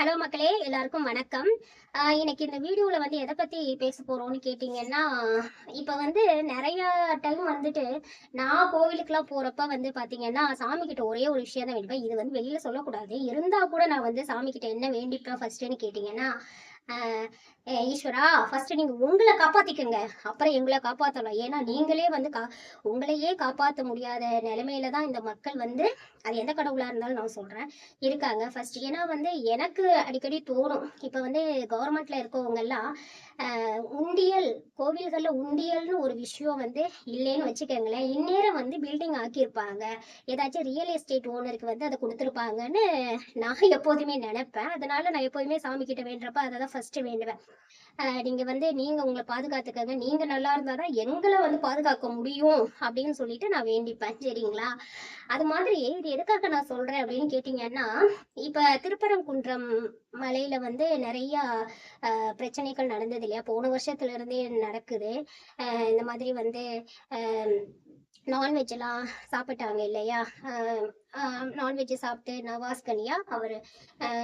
Hello மக்களே எல்லாருக்கும் வணக்கம். எனக்கு இன்னைக்கு இந்த வீடியோவில் வந்து எதை பற்றி பேச போகிறோம்னு கேட்டிங்கன்னா இப்போ வந்து நிறைய டைம் வந்துட்டு நான் கோவிலுக்குலாம் போகிறப்ப வந்து பார்த்தீங்கன்னா சாமிக்கிட்ட ஒரே ஒரு விஷயம் தான் வேண்டிப்பேன் இது வந்து வெளியில் சொல்லக்கூடாது. இருந்தால் கூட நான் வந்து சாமிக்கிட்ட என்ன வேண்டிப்பேன் ஃபர்ஸ்ட்டுன்னு கேட்டிங்கன்னா ஈஸ்வரா ஃபர்ஸ்ட் நீங்க உங்களை காப்பாத்திக்கங்க. அப்புறம் எங்களை காப்பாத்தலாம் ஏன்னா நீங்களே வந்து கா உங்களையே காப்பாற்ற முடியாத நிலைமையில தான் இந்த மக்கள் வந்து அது எந்த கடவுளா இருந்தாலும் நான் சொல்றேன் இருக்காங்க. ஃபர்ஸ்ட் ஏன்னா வந்து எனக்கு அடிக்கடி தோணும். இப்போ வந்து கவர்மெண்ட்ல இருக்கவங்க எல்லாம் உண்டியல் கோவில்கள்ல உண்டியல்னு ஒரு விஷயம் வந்து இல்லைன்னு வச்சுக்கோங்களேன். இந்நேரம் வந்து பில்டிங் ஆக்கியிருப்பாங்க. ஏதாச்சும் ரியல் எஸ்டேட் ஓனருக்கு வந்து அதை கொடுத்துருப்பாங்கன்னு நான் எப்போதுமே நினைப்பேன். அதனால நான் எப்போதுமே சாமி கிட்ட வேண்டுறப்ப அதை தான் ஃபர்ஸ்ட் வேண்டுவேன். ஆஹ், நீங்க வந்து நீங்க உங்களை பாதுகாத்துக்கங்க. நீங்க நல்லா இருந்தாதான் எங்களை வந்து பாதுகாக்க முடியும் அப்படின்னு சொல்லிட்டு நான் வேண்டிப்பேன். சரிங்களா? அது மாதிரி இது எதுக்காக நான் சொல்றேன் அப்படின்னு கேட்டீங்கன்னா இப்ப திருப்பரங்குன்றம் மலையில வந்து நிறைய ஆஹ், பிரச்சனைகள் நடந்தது இல்லையா? போன வருஷத்துல இருந்தே நடக்குது. இந்த மாதிரி வந்து நான்வெஜ் எல்லாம் சாப்பிட்டாங்க இல்லையா? நான்வெஜ் சாப்பிட்டு நவாஸ்கனியா? அவர்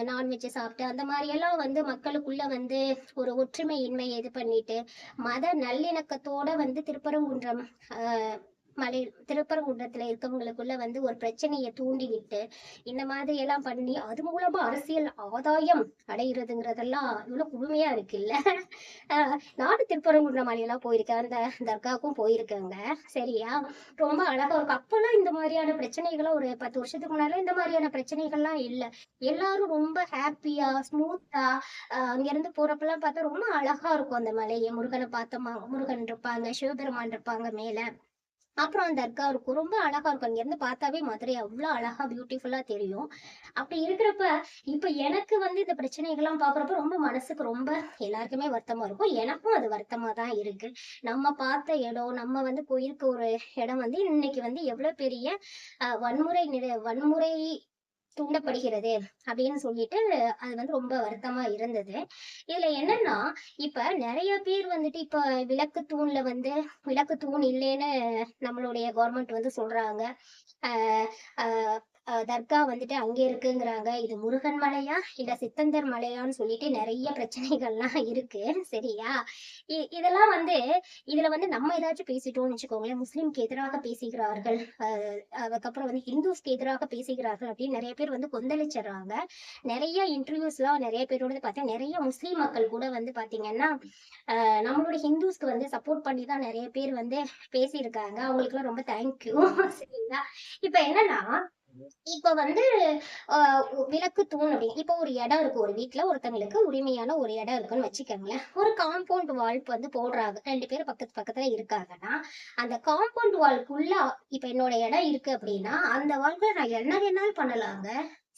நான்வெஜ் சாப்பிட்டு அந்த மாதிரி எல்லாம் வந்து மக்களுக்குள்ள வந்து ஒரு ஒற்றுமையின்மை இது பண்ணிட்டு மத நல்லிணக்கத்தோட வந்து திருப்பரங்குன்றம் ஆஹ், மலை திருப்பரங்குன்றத்துல இருக்கவங்களுக்குள்ள வந்து ஒரு பிரச்சனையை தூண்டி விட்டு இந்த மாதிரி எல்லாம் பண்ணி அது மூலமா அரசியல் ஆதாயம் அடைகிறதுங்கிறதெல்லாம் இவ்வளவு குழுமையா இருக்குல்ல? ஆஹ் நானும் திருப்பரங்குன்ற மலையெல்லாம் போயிருக்கேன். அந்த தர்காவுக்கும் போயிருக்கேங்க. சரியா? ரொம்ப அழகா இருக்கும் அப்பெல்லாம் இந்த மாதிரியான பிரச்சனைகள்லாம் ஒரு பத்து வருஷத்துக்கு முன்னால இந்த மாதிரியான பிரச்சனைகள்லாம் இல்ல. எல்லாரும் ரொம்ப ஹாப்பியா ஸ்மூத்தா அங்க இருந்து போறப்பெல்லாம் பார்த்தா ரொம்ப அழகா இருக்கும் அந்த மலையை. முருகனை பார்த்தோமா முருகன் இருப்பாங்க சிவபெருமான் இருப்பாங்க மேல. அப்புறம் அந்த தர்கா இருக்கும். ரொம்ப அழகா இருக்கும். அங்க இருந்து பார்த்தாவே மதுரை அவ்வளவு அழகா பியூட்டிஃபுல்லா தெரியும். அப்படி இருக்கிறப்ப இப்ப எனக்கு வந்து இந்த பிரச்சனைகள்லாம் பாக்குறப்ப ரொம்ப மனசுக்கு ரொம்ப எல்லாருக்குமே வருத்தமா இருக்கும். எனக்கும் அது வருத்தமா தான் இருக்கு. நம்ம பார்த்த இடம் நம்ம வந்து போயிருக்க ஒரு இடம் வந்து இன்னைக்கு வந்து எவ்வளவு பெரிய அஹ், வன்முறை நிறை வன்முறை தூண்டப்படுகிறது அப்படின்னு சொல்லிட்டு அது வந்து ரொம்ப வருத்தமா இருந்தது. இதுல என்னன்னா இப்ப நிறைய பேர் வந்துட்டு இப்ப விளக்கு தூண்ல வந்து விளக்கு தூண் இல்லைன்னு நம்மளுடைய கவர்மெண்ட் வந்து சொல்றாங்க. ஆஹ் ஆஹ் தர்கா வந்துட்டு அங்கே இருக்குங்கிறாங்க. இது முருகன் மலையா இல்ல சித்தந்தர் மலையான்னு சொல்லிட்டு நிறைய பிரச்சனைகள்லாம் இருக்கு. சரியா? இ- இதெல்லாம் வந்து இதுல வந்து நம்ம ஏதாச்சும் பேசிட்டோம்னு வச்சுக்கோங்களேன். முஸ்லிம்க்கு எதிராக பேசுகிறார்கள். ஆஹ் அதுக்கப்புறம் வந்து இந்துஸ்க்கு எதிராக பேசுகிறார்கள் அப்படின்னு நிறைய பேர் வந்து கொந்தளிச்சிடுறாங்க நிறைய இன்டர்வியூஸ்லாம் நிறைய பேரோட பார்த்தா நிறைய முஸ்லீம் மக்கள் கூட வந்து பாத்தீங்கன்னா ஆஹ் நம்மளோட ஹிந்துஸ்க்கு வந்து சப்போர்ட் பண்ணி தான் நிறைய பேர் வந்து பேசியிருக்காங்க. அவங்களுக்குலாம் ரொம்ப தேங்க்யூ சரிங்களா? இப்ப என்னன்னா இப்ப வந்து ஆஹ் விளக்கு தூண் அப்படின்னு இப்ப ஒரு இடம் இருக்கு ஒரு வீட்டுல ஒருத்தங்களுக்கு உரிமையான ஒரு இடம் இருக்குன்னு வச்சுக்கோங்களேன். ஒரு காம்பவுண்ட் வால் வந்து போடுறாங்க ரெண்டு பேரும் பக்கத்து பக்கத்துல இருக்காங்கன்னா அந்த காம்பவுண்ட் வால்குள்ள இப்ப என்னோட இடம் இருக்கு அப்படின்னா அந்த வால்குள்ள நான் என்ன வேணாலும் பண்ணலாங்க.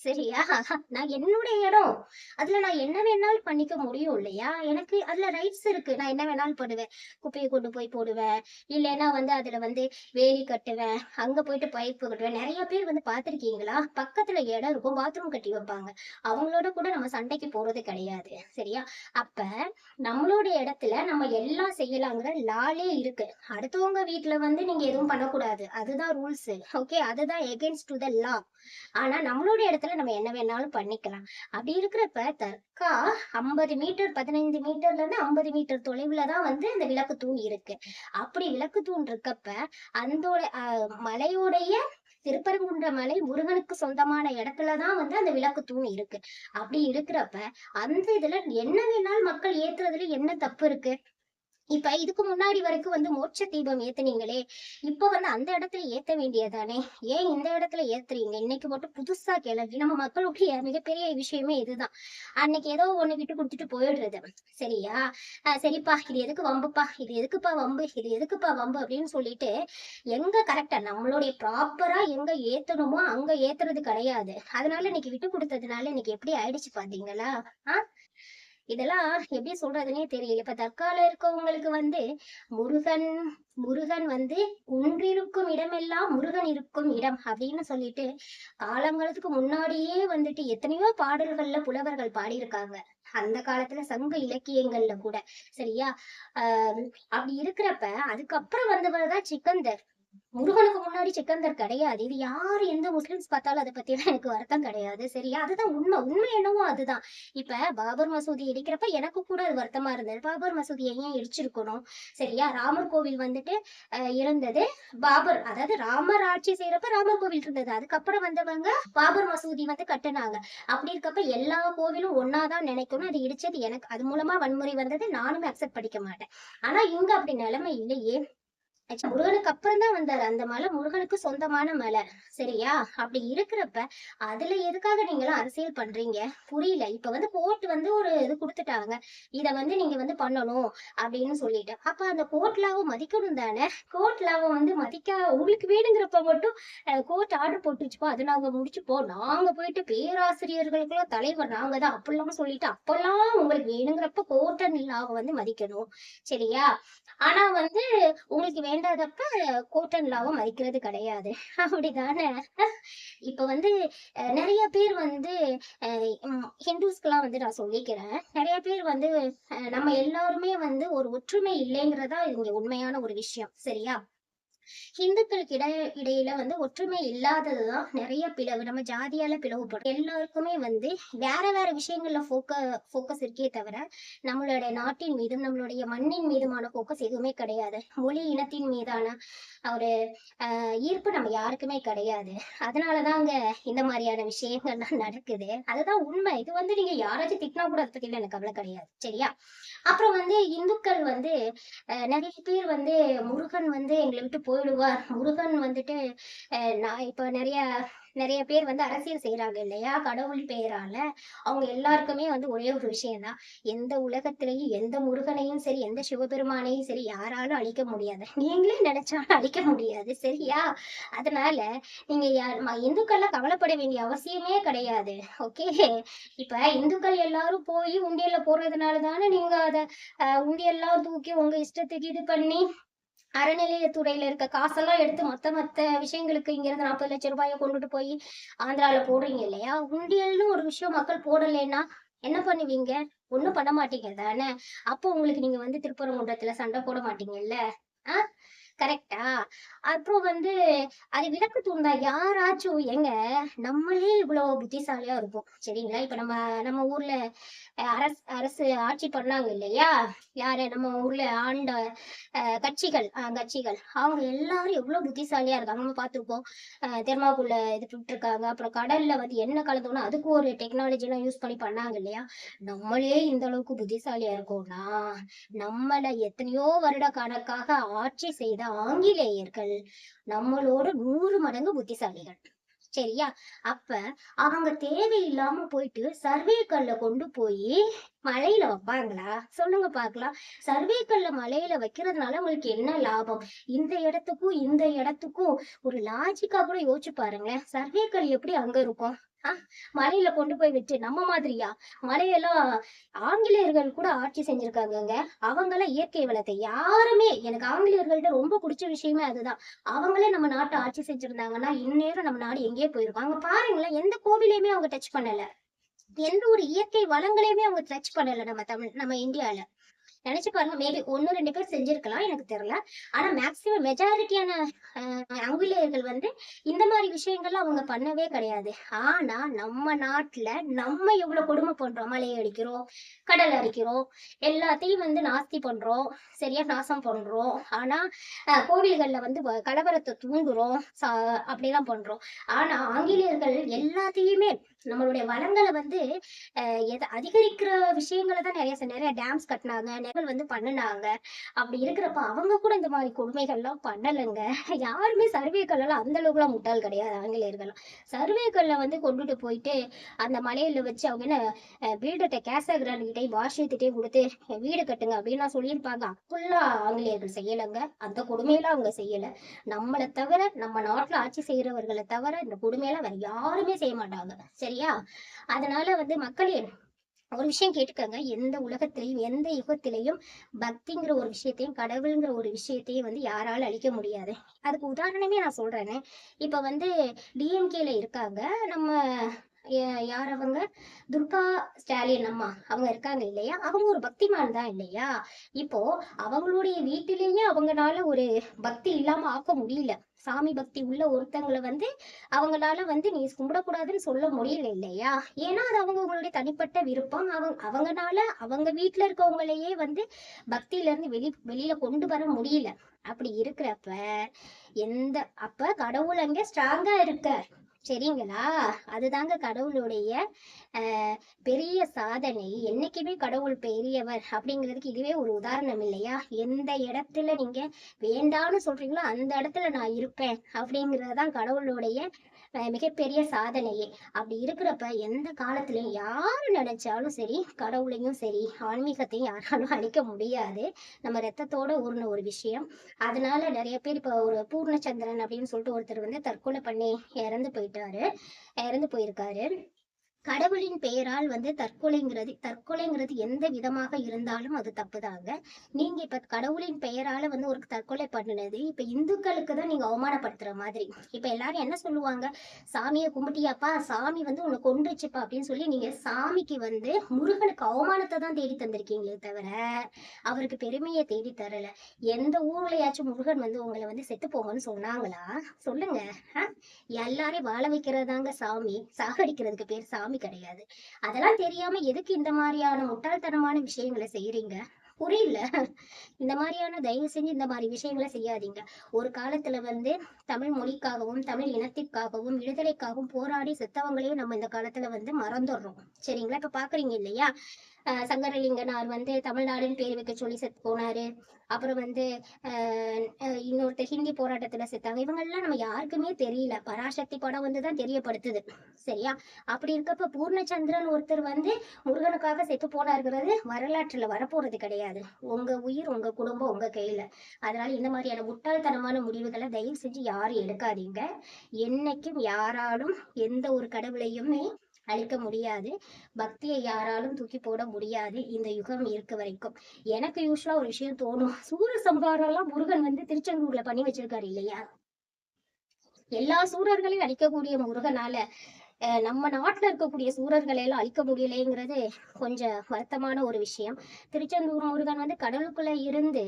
சரியா? நான் என்னுடைய இடம். அதுல நான் என்ன வேணாலும் பண்ணிக்க முடியும் இல்லையா? எனக்கு அதுல ரைட்ஸ் இருக்கு. நான் என்ன வேணாலும் பண்ணுவேன். குப்பையை கொண்டு போய் போடுவேன். இல்லைன்னா வந்து அதுல வந்து வேலி கட்டுவேன். அங்க போயிட்டு பைப் கட்டுவேன். நிறைய பேர் வந்து பாத்திருக்கீங்களா பக்கத்துல இடம் இருக்கும். பாத்ரூம் கட்டி வைப்பாங்க. அவங்களோட கூட நம்ம சண்டைக்கு போறது கிடையாது. சரியா? அப்ப நம்மளோட இடத்துல நம்ம எல்லாம் செய்யலாங்கிற லாலே இருக்கு. அடுத்தவங்க வீட்டுல வந்து நீங்க எதுவும் பண்ணக்கூடாது. அதுதான் ரூல்ஸ் ஓகே அதுதான் எகென்ஸ்ட் டு த லா ஆனா நம்மளோட இடத்துல இடத்துல நம்ம என்ன வேணாலும் பண்ணிக்கலாம். அப்படி இருக்கிறப்ப தர்கா ஐம்பது மீட்டர் பதினைந்து மீட்டர்ல இருந்து ஐம்பது மீட்டர் தொலைவுல தான் வந்து அந்த விளக்கு தூண் இருக்கு. அப்படி விளக்கு தூண் இருக்கப்ப அந்த மலையோடைய திருப்பரங்குன்ற மலை முருகனுக்கு சொந்தமான இடத்துலதான் வந்து அந்த விளக்கு தூண் இருக்கு. அப்படி இருக்கிறப்ப அந்த இதுல என்ன வேணாலும் மக்கள் ஏத்துறதுல என்ன தப்பு இருக்கு? இப்ப இதுக்கு முன்னாடி வரைக்கும் வந்து மோட்ச தீபம் ஏத்துனீங்களே இப்ப வந்து அந்த இடத்துல ஏத்த வேண்டியதானே ஏன் இந்த இடத்துல ஏத்துறீங்க? இன்னைக்கு மட்டும் புதுசா கிளம்பி நம்ம மக்களுடைய மிகப்பெரிய விஷயமே இதுதான். அன்னைக்கு ஏதோ ஒண்ணு விட்டு கொடுத்துட்டு போயிடுறது. சரியா? ஆஹ் சரிப்பா இது எதுக்கு வம்புப்பா? இது எதுக்குப்பா வம்பு? இது எதுக்குப்பா வம்பு? அப்படின்னு சொல்லிட்டு எங்க கரெக்டா நம்மளுடைய ப்ராப்பரா எங்க ஏத்தணுமோ அங்க ஏத்துறது கிடையாது. அதனால இன்னைக்கு விட்டு கொடுத்ததுனால இன்னைக்கு எப்படி ஆயிடுச்சு பாத்தீங்களா? ஆஹ் இதெல்லாம் எப்படி சொல்றதுன்னே தெரியல. இப்ப தற்கால இருக்கவங்களுக்கு வந்து முருகன் முருகன் வந்து ஒன்றிருக்கும் இடமெல்லாம் முருகன் இருக்கும் இடம் அப்படின்னு சொல்லிட்டு காலங்காலத்துக்கு முன்னாடியே வந்துட்டு எத்தனையோ பாடல்கள்ல புலவர்கள் பாடியிருக்காங்க. அந்த காலத்துல சங்க இலக்கியங்கள்ல கூட. சரியா? ஆஹ் அப்படி இருக்கிறப்ப அதுக்கப்புறம் வந்தவர் தான் சிக்கந்தர். முருகனுக்கு முன்னாடி சிக்கந்தர் கிடையாது. இது யாரு எந்த முஸ்லிம்ஸ் பார்த்தாலும் அதை பத்தி எல்லாம் எனக்கு வருத்தம் கிடையாது. சரியா? அதுதான் உண்மை. உண்மை என்னவோ அதுதான். இப்ப பாபர் மசூதி இடிக்கிறப்ப எனக்கு கூட அது வருத்தமா இருந்தது. பாபர் மசூதியை ஏன் இடிச்சிருக்கணும்? சரியா? ராமர் கோவில் வந்துட்டு அஹ், இருந்தது. பாபர் அதாவது ராமர் ஆட்சி செய்யறப்ப ராமர் கோவில் இருந்தது. அதுக்கப்புறம் வந்தவங்க பாபர் மசூதி வந்து கட்டுனாங்க. அப்படி இருக்கப்ப எல்லா கோவிலும் ஒன்னாதான் நினைக்கணும். அது இடிச்சது எனக்கு அது மூலமா வன்முறை வந்தது. நானும் அக்செப்ட் படிக்க மாட்டேன். ஆனா இங்க அப்படி நிலைமை இல்லையே. முருகனுக்கு அப்புறம் தான் வந்தாரு. அந்த மலை முருகனுக்கு சொந்தமான மலை. சரியா? அப்படி இருக்கிறப்ப அதுல எதுக்காக நீங்களாம் அரசியல் பண்றீங்க? புரியல. இப்ப வந்து கோர்ட் வந்து ஒரு இது கொடுத்துட்டாங்க. இத வந்து நீங்க வந்து பண்ணணும் அப்படின்னு சொல்லிட்டு. அப்ப அந்த கோர்ட் லாவும் மதிக்கணும் தானே? கோர்ட் லாவை வந்து மதிக்க உங்களுக்கு வேணுங்கிறப்ப மட்டும் கோர்ட் ஆர்டர் போட்டு வச்சுப்போம். அது நாங்க முடிச்சுப்போம். நாங்க போயிட்டு பேராசிரியர்களுக்கெல்லாம் தலைவர் நாங்க தான் அப்படிலாம் சொல்லிட்டு அப்பெல்லாம் உங்களுக்கு வேணுங்கிறப்ப கோர்ட் அண்ட் லாவை வந்து மதிக்கணும். சரியா? ஆனா வந்து உங்களுக்கு வேணும் வேண்டாதப்ப கோட்டன் லாவும் மதிக்கிறது கிடையாது. அப்படிதானே? இப்ப வந்து அஹ், நிறைய பேர் வந்து அஹ், ஹிந்துஸ்க்கெல்லாம் வந்து நான் சொல்லிக்கிறேன். நிறைய பேர் வந்து அஹ், நம்ம எல்லாருமே வந்து ஒரு ஒற்றுமை இல்லைங்கிறதா இங்க உண்மையான ஒரு விஷயம். சரியா? ஹிந்துக்களுக்கு இட இடையில வந்து ஒற்றுமை இல்லாததுதான் நிறைய பிளவு. நம்ம ஜாதியால பிளவுபடும் எல்லாருக்குமே வந்து வேற வேற விஷயங்கள்ல போக்க போக்கஸ் இருக்கே தவிர நம்மளுடைய நாட்டின் மீதும் நம்மளுடைய மண்ணின் மீதுமான போக்கஸ் எதுவுமே கிடையாது. மொழி இனத்தின் மீதான ஒரு ஆஹ் ஈர்ப்பு நம்ம யாருக்குமே கிடையாது. அதனாலதாங்க இந்த மாதிரியான விஷயங்கள்லாம் நடக்குது. அதுதான் உண்மை. இது வந்து நீங்க யாராச்சும் திட்டினா கூட அதை பத்தி எனக்கு கவலை கிடையாது. சரியா? அப்புறம் வந்து இந்துக்கள் வந்து அஹ், நிறைய பேர் வந்து முருகன் வந்து எங்களை விட்டு போய் போயிடுவார் முருகன் வந்துட்டு நான் இப்போ நிறைய நிறைய பேர் வந்து அரசியல் செய்யறாங்க இல்லையா? கடவுள் பெயரால. அவங்க எல்லாருக்குமே வந்து ஒரே ஒரு விஷயம்தான். எந்த உலகத்திலையும் எந்த முருகனையும் சரி எந்த சிவபெருமானையும் சரி யாராலும் அழிக்க முடியாது. நீங்களே நினைச்சாலும் அழிக்க முடியாது. சரியா? அதனால நீங்க இந்துக்கள்லாம் கவலைப்பட வேண்டிய அவசியமே கிடையாது. ஓகே? இப்ப இந்துக்கள் எல்லாரும் போய் உண்டியல்ல போடுறதுனால தானே நீங்க அத உண்டியெல்லாம் உண்டியல்லாம் தூக்கி உங்க இஷ்டத்துக்கு இது பண்ணி அறநிலையத்துறையில இருக்க காசெல்லாம் எடுத்து மத்த மத்த விஷயங்களுக்கு இங்க இருந்து நாற்பது லட்சம் ரூபாயை கொண்டுட்டு போய் ஆந்திரால போடுறீங்க இல்லையா? உண்டியல்னு ஒரு விஷயம் மக்கள் போடலைன்னா என்ன பண்ணுவீங்க? ஒண்ணும் பண்ண மாட்டீங்க தானே? அப்போ உங்களுக்கு நீங்க வந்து திருப்பரங்குன்றத்துல சண்டை போட மாட்டீங்கல்ல? ஆஹ் கரெக்டா அப்புறம் வந்து அது விளக்கு தூண்டா யாராச்சும்? எங்க நம்மளே இவ்வளவு புத்திசாலியா இருப்போம். சரிங்களா? இப்ப நம்ம நம்ம ஊர்ல அரசு அரசு ஆட்சி பண்ணாங்க இல்லையா? யாரு? நம்ம ஊர்ல ஆண்ட கட்சிகள் கட்சிகள். அவங்க எல்லாரும் எவ்வளவு புத்திசாலியா இருக்காங்க. நம்ம பார்த்திருப்போம். தெர்மாக்குள்ள இது இருக்காங்க அப்புறம் கடல்ல வந்து என்ன கலந்தோம்னா அதுக்கு ஒரு டெக்னாலஜி எல்லாம் யூஸ் பண்ணி பண்ணாங்க இல்லையா? நம்மளே இந்த அளவுக்கு புத்திசாலியா இருக்கோம்னா நம்மள எத்தனையோ வருட கணக்காக ஆட்சி செய்த ஆங்கிலேயர்கள் நம்மளோட நூறு மடங்கு புத்திசாலிகள். சரியா? அப்ப அவங்க தேவையில்லாம போயிட்டு சர்வே கல்ல கொண்டு போய் மலையில வைப்பாங்களா சொல்லுங்க பாக்கலாம் சர்வேக்கல்ல மலையில வைக்கிறதுனால உங்களுக்கு என்ன லாபம்? இந்த இடத்துக்கும் இந்த இடத்துக்கும் ஒரு லாஜிக்கா கூட யோசிச்சு பாருங்களேன். சர்வேக்கல் எப்படி அங்க இருக்கும்? மலையில கொண்டு போய் விட்டு நம்ம மாதிரியா? மலையெல்லாம் ஆங்கிலேயர்கள் கூட ஆட்சி செஞ்சிருக்காங்கங்க. அவங்களாம் இயற்கை வளத்தை. யாருமே எனக்கு ஆங்கிலேயர்கள்ட்ட ரொம்ப பிடிச்ச விஷயமே அதுதான். அவங்களே நம்ம நாட்டை ஆட்சி செஞ்சிருந்தாங்கன்னா இந்நேரம் நம்ம நாடு எங்கேயோ போயிருக்கோம். அங்க பாருங்களேன் எந்த கோவிலையுமே அவங்க டச் பண்ணல. எந்த ஒரு இயற்கை வளங்களையுமே அவங்க டச் பண்ணல நம்ம தமிழ் நம்ம இந்தியால. நினைச்சு பாருங்க மேபி ஒன்னு ரெண்டு பேர் செஞ்சிருக்கலாம் எனக்கு தெரியல. ஆனா மேக்சிமம் மெஜாரிட்டியான ஆங்கிலேயர்கள் வந்து இந்த மாதிரி விஷயங்கள்லாம் அவங்க பண்ணவே கிடையாது. ஆனா நம்ம நாட்டுல நம்ம எவ்வளவு கொடுமை பண்றோம் மலையை அடிக்கிறோம் கடல் அடிக்கிறோம் எல்லாத்தையும் வந்து நாஸ்தி பண்றோம் சரியா நாசம் பண்றோம். ஆனா அஹ், கோவில்கள்ல வந்து கலவரத்தை தூங்குறோம் சா- அப்படிலாம் பண்றோம். ஆனா ஆங்கிலேயர்கள் எல்லாத்தையுமே நம்மளுடைய வளங்களை வந்து அஹ், அதிகரிக்கிற விஷயங்களை தான் நிறைய நிறைய டேம்ஸ் கட்டினாங்க நெகல் வந்து பண்ணுனாங்க. அப்படி இருக்கிறப்ப அவங்க கூட இந்த மாதிரி கொடுமைகள்லாம் பண்ணலைங்க. யாருமே சர்வேக்கள்லாம் அந்த அளவுக்குலாம் முட்டாள் கிடையாது ஆங்கிலேயர்கள்லாம். சர்வேக்கல்ல வந்து கொண்டுட்டு போயிட்டு அந்த மலையில வச்சு அவங்க என்ன பில்டர்கிட்ட கேசகிரான்கிட்டே கிட்டே கொடுத்து வீடு கட்டுங்க அப்படின்னு சொல்லியிருப்பாங்க. அப்பெல்லாம் ஆங்கிலேயர்கள் செய்யலைங்க. அந்த கொடுமையெல்லாம் அவங்க செய்யல. நம்மளை தவிர நம்ம நாட்டுல ஆட்சி செய்யறவர்களை தவிர இந்த கொடுமையெல்லாம் வேற யாருமே செய்ய மாட்டாங்க. சரியா? அதனால வந்து மக்களே ஒரு விஷயம் கேட்டுக்கங்க. எந்த உலகத்திலையும் எந்த யுகத்திலையும் பக்திங்கிற ஒரு விஷயத்தையும் கடவுளுங்கிற ஒரு விஷயத்தையும் வந்து யாரால அழிக்க முடியாது. அதுக்கு உதாரணமே நான் சொல்றேனே. இப்ப வந்து டிஎம்கேல இருக்காங்க. நம்ம யார் அவங்க? துர்கா ஸ்டாலின் அம்மா. அவங்க இருக்காங்க இல்லையா? அவங்க ஒரு பக்திமான் தான் இல்லையா? இப்போ அவங்களுடைய வீட்டிலேயே அவங்களால ஒரு பக்தி இல்லாம ஆக்க முடியல. சாமி பக்தி உள்ள ஒருத்தங்களை வந்து அவங்களால வந்து நீ கும்பிடக்கூடாதுன்னு சொல்ல முடியல இல்லையா? ஏன்னா அது அவங்கவங்களுடைய தனிப்பட்ட விருப்பம். அவங்க அவங்கனால அவங்க வீட்டுல இருக்கவங்களையே வந்து பக்தியில இருந்து வெளி வெளியில கொண்டு வர முடியல. அப்படி இருக்கிறப்ப எந்த அப்ப கடவுள் அங்க ஸ்ட்ராங்கா இருக்க சரிங்களா? அதுதாங்க கடவுளுடைய பெரிய சாதனை. என்னைக்குமே கடவுள் பெரியவர் அப்படிங்கிறதுக்கு இதுவே ஒரு உதாரணம் இல்லையா? எந்த இடத்துல நீங்க வேண்டான்னு சொல்றீங்களோ அந்த இடத்துல நான் இருப்பேன் அப்படிங்கறதுதான் கடவுளுடைய அஹ், மிகப்பெரிய சாதனையே. அப்படி இருக்கிறப்ப எந்த காலத்துலயும் யாரு நினைச்சாலும் சரி கடவுளையும் சரி ஆன்மீகத்தையும் யாராலும் அழிக்க முடியாது. நம்ம ரத்தத்தோட ஊர்ன ஒரு விஷயம். அதனால நிறைய பேர் இப்போ ஒரு பூர்ணச்சந்திரன் அப்படின்னு சொல்லிட்டு ஒருத்தர் வந்து தற்கொலை பண்ணி இறந்து போயிட்டாரு. இறந்து போயிருக்காரு. கடவுளின் பெயரால் வந்து தற்கொலைங்கிறது தற்கொலைங்கிறது எந்த விதமாக இருந்தாலும் அது தப்புதாங்க. நீங்க இப்ப கடவுளின் பெயரால வந்து ஒரு தற்கொலை பண்ணினது இப்ப இந்துக்களுக்கு தான் நீங்க அவமானப்படுத்துற மாதிரி. இப்ப எல்லாரும் என்ன சொல்லுவாங்க? சாமியை கும்பிட்டியாப்பா சாமி வந்து உன்னை கொண்டுச்சுப்பா அப்படின்னு சொல்லி நீங்க சாமிக்கு வந்து முருகனுக்கு அவமானத்தை தான் தேடி தந்திருக்கீங்களே தவிர அவருக்கு பெருமையை தேடி தரல. எந்த ஊர்லயாச்சும் முருகன் வந்து உங்களை வந்து செத்து போங்கன்னு சொன்னாங்களா? சொல்லுங்க. எல்லாரையும் வாழ வைக்கிறதாங்க சாமி. சாகடிக்கிறதுக்கு பேர் சாமி கிடையாது. அதெல்லாம் தெரியாம எதுக்கு இந்த மாதிரியான முட்டாள்தனமான விஷயங்களை செய்யறீங்க புரியல. இந்த மாதிரியான தயவு செஞ்சு இந்த மாதிரி விஷயங்களை செய்யாதீங்க. ஒரு காலத்துல வந்து தமிழ் மொழிக்காகவும் தமிழ் இனத்திற்காகவும் விடுதலைக்காகவும் போராடி செத்தவங்களையும் நம்ம இந்த காலத்துல வந்து மறந்துடுறோம். சரிங்களா? இப்ப பாக்குறீங்க இல்லையா? சங்கரலிங்கனார் வந்து தமிழ்நாடுன்னு பேர் வைக்க சொல்லி செத்து போனாரு. அப்புறம் வந்து இன்னொருத்தர் ஹிந்தி போராட்டத்துல செத்தாங்க. இவங்கெல்லாம் நம்ம யாருக்குமே தெரியல. பராசக்தி படம் வந்து தான் தெரியப்படுத்துது. சரியா? அப்படி இருக்கப்ப பூர்ணச்சந்திரன் ஒருத்தர் வந்து முருகனுக்காக செத்து போனாருங்கிறது வரலாற்றுல வரப்போறது கிடையாது. உங்க உயிர் உங்க குடும்பம் உங்க கையில. அதனால இந்த மாதிரியான முட்டாள்தனமான முடிவுகளை தயவு செஞ்சு யாரும் எடுக்காதீங்க. என்னைக்கும் யாராலும் எந்த ஒரு கடவுளையுமே அழிக்க முடியாது. பக்தியை யாராலும் தூக்கி போட முடியாது. இந்த யுகம் இருக்க வரைக்கும். எனக்கு யூஸ்வலா ஒரு விஷயம் தோணும். சூரசம்ஹாரம் எல்லாம் முருகன் வந்து திருச்செந்தூர்ல பண்ணி வச்சிருக்காரு இல்லையா? எல்லா சூரர்களையும் அழிக்கக்கூடிய முருகனால அஹ், நம்ம நாட்டுல இருக்கக்கூடிய சூரர்களை எல்லாம் அழிக்க முடியலைங்கிறது கொஞ்சம் வருத்தமான ஒரு விஷயம். திருச்செந்தூர் முருகன் வந்து கடலுக்குள்ள இருந்து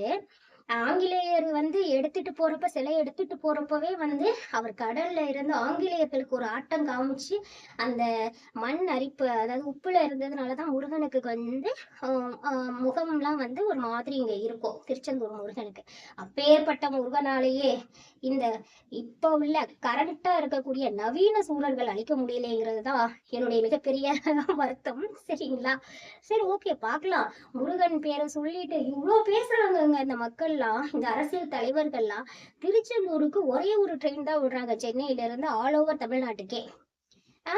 ஆங்கிலேயர் வந்து எடுத்துட்டு போறப்ப சிலை எடுத்துட்டு போறப்பவே வந்து அவர் கடல்ல இருந்து ஆங்கிலேயர்களுக்கு ஒரு ஆட்டம் காமிச்சு அந்த மண் அரிப்பு அதாவது உப்புல இருந்ததுனாலதான் முருகனுக்கு வந்து முகம்லாம் வந்து ஒரு மாதிரி இங்க இருக்கும். திருச்செந்தூர் முருகனுக்கு. அப்பேற்பட்ட முருகனாலேயே இந்த இப்ப உள்ள கரண்டா இருக்கக்கூடிய நவீன சூழல்கள் அழிக்க முடியலைங்கிறது தான் என்னுடைய மிகப்பெரிய வருத்தம். சரிங்களா? சரி ஓகே பார்க்கலாம். முருகன் பேரை சொல்லிட்டு இவ்வளோ பேசுறாங்க இந்த எல்லாம் இந்த அரசியல் தலைவர்கள்லாம் திருச்செந்தூருக்கு ஒரே ஒரு ட்ரெயின் தான் விடுறாங்க. சென்னையில இருந்து ஆல் ஓவர் தமிழ்நாட்டுக்கே. ஆ,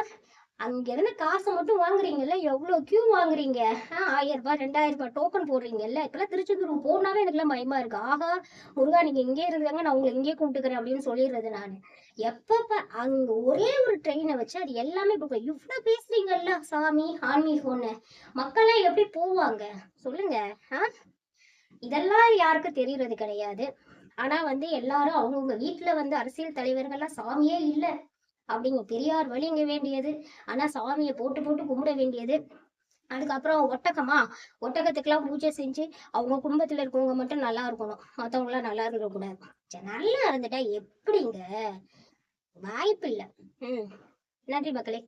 அங்க இருந்து காசை மட்டும் வாங்குறீங்கல்ல? எவ்வளவு கியூ வாங்குறீங்க? ஆயிரம் ரூபாய் ரெண்டாயிரம் ரூபாய் டோக்கன் போடுறீங்கல்ல? இப்பெல்லாம் திருச்செந்தூர் போனாவே எனக்குலாம் பயமா இருக்கு. ஆகா முருகா நீங்க இங்கே இருந்தாங்க நான் உங்களை இங்கே கூப்பிட்டுக்கிறேன் அப்படின்னு சொல்லிடுறது நான். எப்பப்ப அங்க ஒரே ஒரு ட்ரெயினை வச்சு அது எல்லாமே இப்ப இவ்வளவு பேசுறீங்கல்ல சாமி ஆன்மீகம்னு மக்கள்லாம் எப்படி போவாங்க? சொல்லுங்க. ஆ இதெல்லாம் யாருக்கும் தெரியறது கிடையாது. ஆனா வந்து எல்லாரும் அவங்கவுங்க வீட்டுல வந்து அரசியல் தலைவர்கள்லாம் சாமியே இல்லை. அப்படிங்க பெரியார் வழிங்க வேண்டியது. ஆனா சாமியை போட்டு போட்டு கும்பிட வேண்டியது. அதுக்கப்புறம் ஒட்டகமா? ஒட்டகத்துக்கெல்லாம் பூஜை செஞ்சு அவங்க குடும்பத்துல இருக்கவங்க மட்டும் நல்லா இருக்கணும். மற்றவங்களாம் எல்லாம் நல்லா இருக்கக்கூடாது நல்லா இருந்துட்டா எப்படிங்க? வாய்ப்பு இல்லை ம். நன்றி மக்களே.